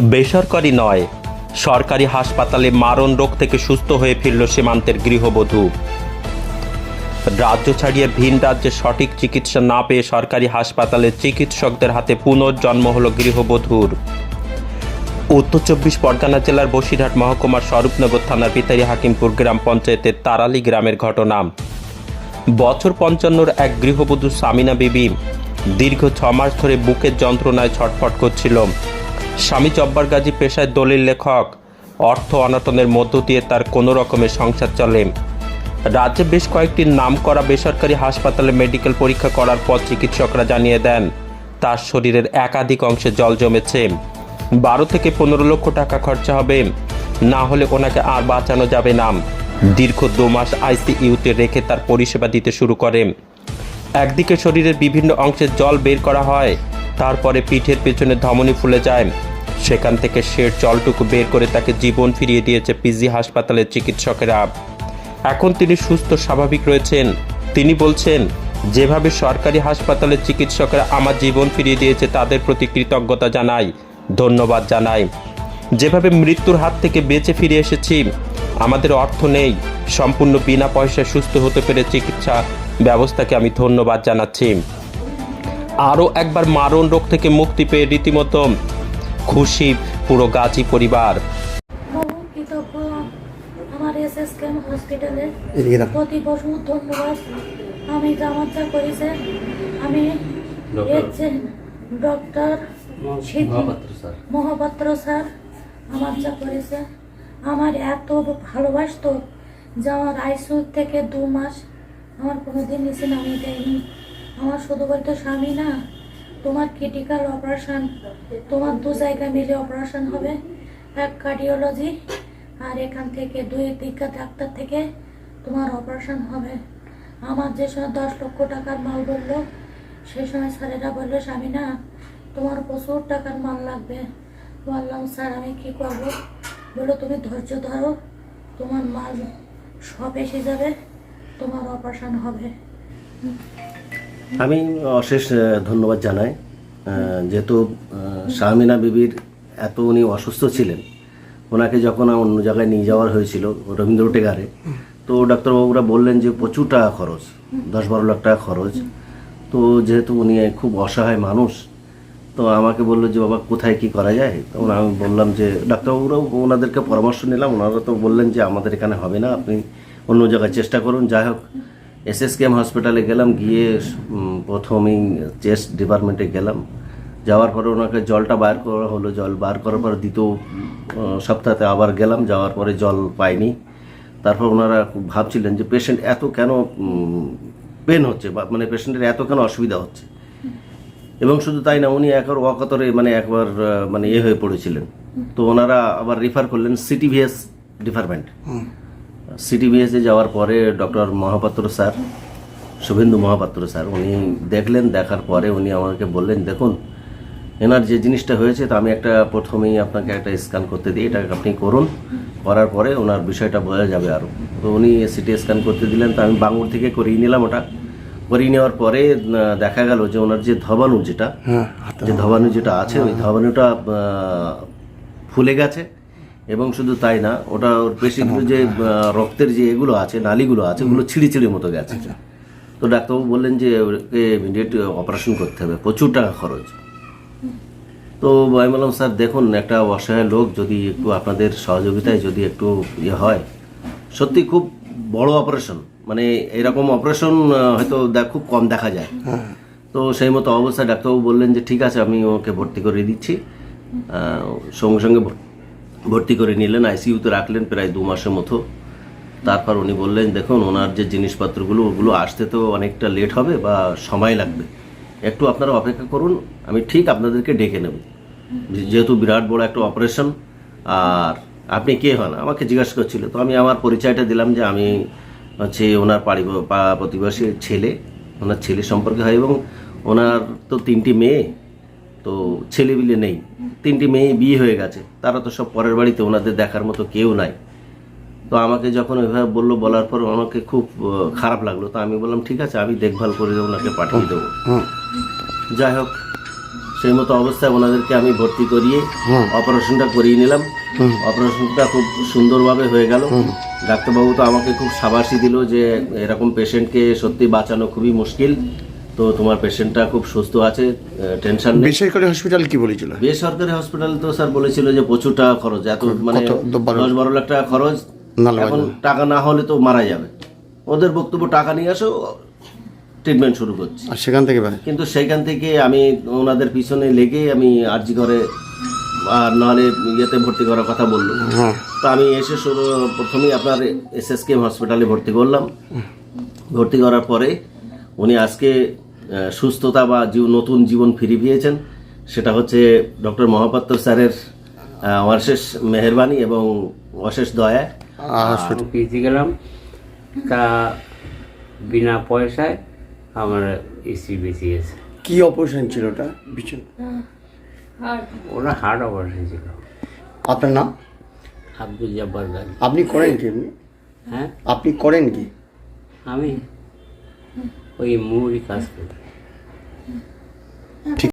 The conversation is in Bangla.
বেসরকারি নয়, সরকারি হাসপাতালে মারণ রোগ থেকে সুস্থ হয়ে ফিরল সীমান্তের গৃহবধূ। রাজ্য ছাড়িয়ে ভিন রাজ্যে সঠিক চিকিৎসা না পেয়ে সরকারি হাসপাতালে চিকিৎসকদের হাতে পুনর্জন্ম হল গৃহবধূর। উত্তর চব্বিশ পরগনা জেলার বসিরহাট মহকুমার স্বরূপনগর থানার পিতারি হাকিমপুর গ্রাম পঞ্চায়েতের তারালি গ্রামের ঘটনা। বছর পঞ্চান্নর এক গৃহবধূ সামিনা বিবি দীর্ঘ ছ মাস ধরে বুকের যন্ত্রণায় ছটফট করছিল। স্বামী জব্বার গাজী পেশায় দলিল লেখক। অর্থ অনটনের মধ্য দিয়ে তার কোনো রকমের সংসার চলে। রাজ্যে বেশ কয়েকটি নামকরা বেসরকারি হাসপাতালে মেডিকেল পরীক্ষা করার পর চিকিৎসকরা জানিয়ে দেন, তার শরীরের একাধিক অংশে জল জমেছে। বারো থেকে পনেরো লক্ষ টাকা খরচা হবে। না হলে ওনাকে আর বাঁচানো যাবে না। দীর্ঘ দু মাস আইসিইউতে রেখে তার পরিষেবা দিতে শুরু করে। একদিকে শরীরের বিভিন্ন অংশের জল বের করা হয় তারপরে পিঠের পেছনে ধমনী ফুলে যায়। সেখান থেকে শের জলটুকু বের করে তাকে জীবন ফিরিয়ে দিয়েছে পিজি হাসপাতালের চিকিৎসকেরা। এখন তিনি সুস্থ, স্বাভাবিক রয়েছেন। তিনি বলছেন, যেভাবে সরকারি হাসপাতালের চিকিৎসকরা আমার জীবন ফিরিয়ে দিয়েছে, তাদের প্রতি কৃতজ্ঞতা জানাই, ধন্যবাদ জানাই। যেভাবে মৃত্যুর হাত থেকে বেঁচে ফিরে এসেছি, আমাদের অর্থ নেই। সম্পূর্ণ বিনা পয়সায় সুস্থ হতে পেরে চিকিৎসা ব্যবস্থাকে আমি ধন্যবাদ জানাচ্ছি। আরও একবার মারণ রোগ থেকে মুক্তি পেয়ে রীতিমতো খুশি পুরো গাজী পরিবার। আমার এস এস কেম হসপিটালে। প্রতি বছর ধন্যবাদ। আমি জামাতা করেছে। আমি ডক্টর। মহাপাত্র স্যার। আমার যা করেছে। আমার এত ভালোবাসতো। যে আমার আইসিউ থেকে দু মাস। আমার কোনো দিন নিচে নামিয়ে দেয়নি। শুধু স্বামী না, তোমার ক্রিটিক্যাল অপারেশন তোমার দু জায়গায় মিলে অপারেশন হবে, এক কার্ডিওলজি আর এখান থেকে দুই দিকা ডাক্তার থেকে তোমার অপারেশন হবে। আমার যে সময় দশ লক্ষ টাকার মাল বলল সেই সময় স্যারেরা বলল, স্বামী না, তোমার প্রচুর টাকার মাল লাগবে। বললাম, স্যার, আমি কি করব? বলল, তুমি ধৈর্য ধরো, তোমার মাল সব এসে যাবে, তোমার অপারেশন হবে। আমি অশেষ ধন্যবাদ জানাই। যেহেতু শাহমিনা বিবির এত উনি অসুস্থ ছিলেন, ওনাকে যখন অন্য জায়গায় নিয়ে যাওয়ার হয়েছিল, রবীন্দ্র টেগারে, তো ডাক্তারবাবুরা বললেন যে প্রচুর টাকা খরচ, দশ বারো লাখ টাকা খরচ। তো যেহেতু উনি খুব অসহায় মানুষ, তো আমাকে বলল যে, বাবা, কোথায় কি করা যায়? তখন আমি বললাম যে, ডাক্তারবাবুরাও ওনাদেরকে পরামর্শ নিলাম, ওনারা তো বললেন যে, আমাদের এখানে হবে না, আপনি অন্য জায়গায় চেষ্টা করুন, যাই হোক। এস এস কেম হসপিটালে গেলাম, গিয়ে প্রথমেই চেস্ট ডিপার্টমেন্টে গেলাম। যাওয়ার পরে ওনাকে জলটা বার করা হলো, জল বার করার পর দ্বিতীয় সপ্তাহে আবার গেলাম, যাওয়ার পরে জল পাইনি। তারপর ওনারা খুব ভাবছিলেন যে পেশেন্ট এত কেন পেন হচ্ছে বা মানে পেশেন্টের এত কেন অসুবিধা হচ্ছে? এবং শুধু তাই না, উনি একবার অকাতরে মানে একবার মানে এ হয়ে পড়েছিলেন। তো ওনারা আবার রেফার করলেন সিটিভিএস ডিপার্টমেন্ট সিটিভিএসে যাওয়ার পরে doctor Mahapatra sir Suvendu Mahapatra sir উনি দেখলেন দেখার পরে উনি আমাকে বললেন দেখুন এনার যে জিনিসটা হয়েছে তা আমি একটা প্রথমেই আপনাকে একটা স্ক্যান করতে দিই এটা আপনি করুন। করার পরে ওনার বিষয়টা বোঝা যাবে আরও তো উনি সিটি স্ক্যান করতে দিলেন তো আমি বাঙুর থেকে করিয়ে নিলাম ওটা। করিয়ে নেওয়ার পরে দেখা গেল যে ওনার যে ধবানু যেটা যে ধবানু। যেটা আছে ওই ধবানুটা ফুলে গেছে। এবং শুধু তাই না ওটা ওর পেশিগুলো যে রক্তের যে এগুলো আছে নালিগুলো আছে ওগুলো ছিঁড়ি ছিঁড়ি মতো গেছে। তো ডাক্তারবাবু বললেন যে ওকে ইমিডিয়েট অপারেশন করতে হবে প্রচুর টাকা খরচ। তো আমি বললাম স্যার দেখুন একটা অসহায় লোক যদি একটু আপনাদের সহযোগিতায় যদি একটু ইয়ে হয় সত্যি খুব বড় অপারেশন। মানে এরকম অপারেশন হয়তো দেখ- খুব কম দেখা যায়। তো সেই মতো অবস্থায় ডাক্তারবাবু বললেন যে ঠিক আছে আমি ওকে ভর্তি করে দিচ্ছি। সঙ্গে সঙ্গে ভর্তি করে নিলেন আইসিইউতে রাখলেন প্রায় দু মাসের মতো। তারপর উনি বললেন, দেখুন, ওনার যে জিনিসপত্রগুলো, ওগুলো আসতে তো অনেকটা লেট হবে বা সময় লাগবে। একটু আপনারা অপেক্ষা করুন, আমি ঠিক আপনাদেরকে ডেকে নেব। যেহেতু বিরাট বড় একটা অপারেশন আর আপনি কে হন? আমাকে জিজ্ঞাসা করছিল। তো আমি আমার পরিচয়টা দিলাম যে আমি হচ্ছে ওনার পারি পা- প্রতিবেশী ছেলে। ওনার ছেলে সম্পর্কে হয় এবং ওনার তো তিনটি মেয়ে। তো ছেলেবিলে নেই। তিনটি মেয়ে বিয়ে হয়ে গেছে। তারা তো সব পরের বাড়িতে ওনাদের দেখার মতো কেউ নাই। তো আমাকে যখন ওইভাবে বলল বলার পর আমাকে খুব খারাপ লাগল। তো আমি বললাম ঠিক আছে আমি দেখভাল করে ওনাকে পাঠিয়ে দেবো। যাই হোক সেই মতো অবস্থায় ওনাদেরকে আমি ভর্তি করিয়ে অপারেশনটা করিয়ে নিলাম। অপারেশনটা খুব সুন্দরভাবে হয়ে গেল। ডাক্তারবাবু তো আমাকে খুব সাবাসী দিল যে এরকম পেশেন্টকে সত্যি বাঁচানো খুবই মুশকিল। তো তোমার পেশেন্টটা খুব সুস্থ আছে টেনশন নেই। বেসরকারি হসপিটাল কি বলেছিল? বেসরকারি হসপিটাল তো স্যার বলেছিল যে প্রচুর টাকা খরচ এত মানে দশ বারো লাখ টাকা খরচ এখন টাকা না হলে তো মারা যাবে। ওদের বক্তব্য টাকা নিয়ে আসো ট্রিটমেন্ট শুরু করছি। আর সেখান থেকে কিন্তু সেখান থেকে আমি ওনাদের পিছনে লেগে আমি আরজি করে আর নাহলে ইয়েতে ভর্তি করার কথা বলল। হ্যাঁ। তো আমি এসে শুরু প্রথমেই আপনার এস এস কে হসপিটালে ভর্তি করলাম। ভর্তি করার পরে উনি আজকে সুস্থতা বা জীব নতুন জীবন ফিরে পেয়েছেন সেটা হচ্ছে ডক্টর মহাপাত্র স্যারের অশেষ মেহরবানি এবং অশেষ দয়া পিজি গেলাম। তা বিনা পয়সায় আমার এসি বেশি গেছে। কি অপারেশন ছিল ওটা? বিছন ওরা হার্ট অপারেশন ছিল। আপনার নাম? আব্দুল জব্বার আপনি করেন কি এমনি হ্যাঁ? আপনি করেন কি? আমি ওই মুড়ি কাজ করি। ঠিক